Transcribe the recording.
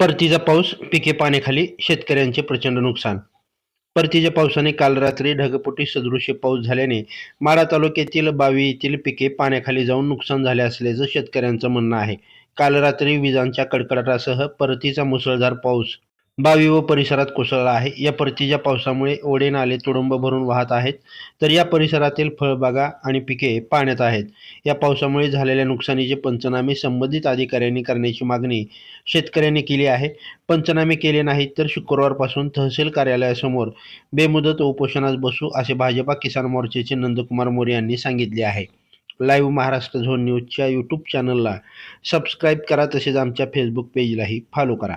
परतीचा पाऊस पिके पाण्याखाली शेतकऱ्यांचे प्रचंड नुकसान. परतीच्या पावसाने काल रात्री ढगफुटी सदृश्य पाऊस झाल्याने माढा तालुक्यातील बावी येथील पिके पाण्याखाली जाऊन नुकसान झाले असल्याचं शेतकऱ्यांचं म्हणणं आहे. काल रात्री विजांच्या कडकडाटासह परतीचा मुसळधार पाऊस बावी व परिसरात कोसळला आहे. या परतीच्या पावसामुळे ओढे नाले तुडुंब भरून वाहत आहेत. तर या परिसरातील फळबागा आणि पिके पाण्यात आहेत. या पावसामुळे झालेल्या नुकसानीचे पंचनामे संबंधित अधिकाऱ्यांनी करण्याची मागणी शेतकऱ्यांनी केली आहे. पंचनामे केले नाहीत तर शुक्रवारपासून तहसील कार्यालयासमोर बेमुदत उपोषणास बसू असे भाजपा किसान मोर्चाचे नंदकुमार मोरे यांनी सांगितले आहे. लाईव्ह महाराष्ट्र झोन न्यूजच्या यूट्यूब चॅनलला सबस्क्राईब करा तसेच आमच्या फेसबुक पेजलाही फॉलो करा.